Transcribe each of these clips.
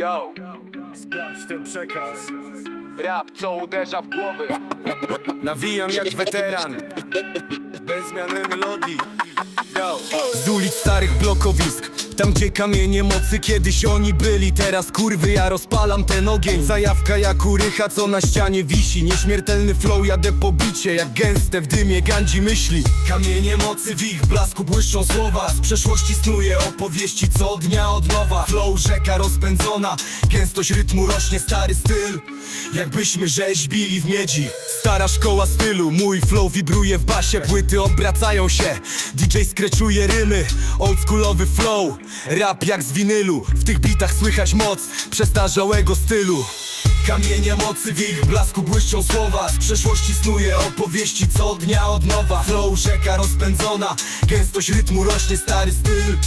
Yo, Sprawdź ten przekaz. Rap co uderza w głowy. Nawijam jak weteran. Bez zmiany melodii. Yo. Z ulic starych blokowisk Tam gdzie kamienie mocy kiedyś oni byli. Teraz kurwy ja rozpalam ten ogień. Zajawka jak urycha co na ścianie wisi. Nieśmiertelny flow jadę po bicie Jak gęste w dymie gandzi myśli. Kamienie mocy w ich blasku błyszczą słowa. Z przeszłości snuje opowieści co dnia od nowa. Flow rzeka rozpędzona Gęstość rytmu rośnie stary styl. Jakbyśmy rzeźbili w miedzi. Stara szkoła stylu Mój flow wibruje w basie. Płyty obracają się DJ skreczuje rymy. Oldschoolowy flow Rap jak z winylu W tych bitach słychać moc Przestarzałego stylu Kamienie mocy w ich blasku błyszczą słowa. Z przeszłości snuje opowieści co dnia od nowa. Flow rzeka rozpędzona Gęstość rytmu rośnie stary styl.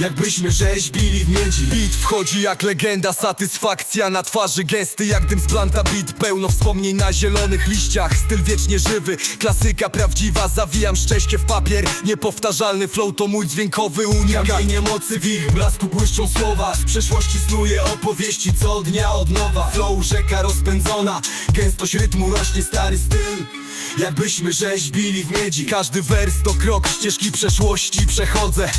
Jakbyśmy rzeźbili w miedzi. Beat wchodzi jak legenda Satysfakcja na twarzy. Gesty jak dym z planta beat Pełno wspomnień na zielonych liściach. Styl wiecznie żywy Klasyka prawdziwa. Zawijam szczęście w papier Niepowtarzalny flow to mój dźwiękowy unikat Kamienie mocy w ich blasku błyszczą słowa. Z przeszłości opowieści co dnia od nowa. Flow rzeka rozpędzona Gęstość rytmu rośnie stary styl. Jakbyśmy rzeźbili w miedzi Każdy wers to krok ścieżki przeszłości przechodzę.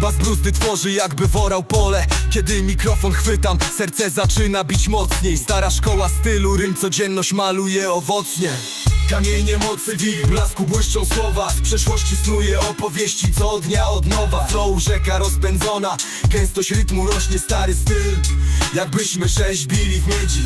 Bas bruzdy tworzy jakby worał pole. Kiedy mikrofon chwytam, serce zaczyna bić mocniej. Stara szkoła stylu, rym codzienność maluje owocnie. Kamienie mocy w ich blasku błyszczą słowa. Z przeszłości snuje opowieści co dnia od nowa. Flow rzeka rozpędzona Gęstość rytmu rośnie stary styl Jakbyśmy rzeźbili w miedzi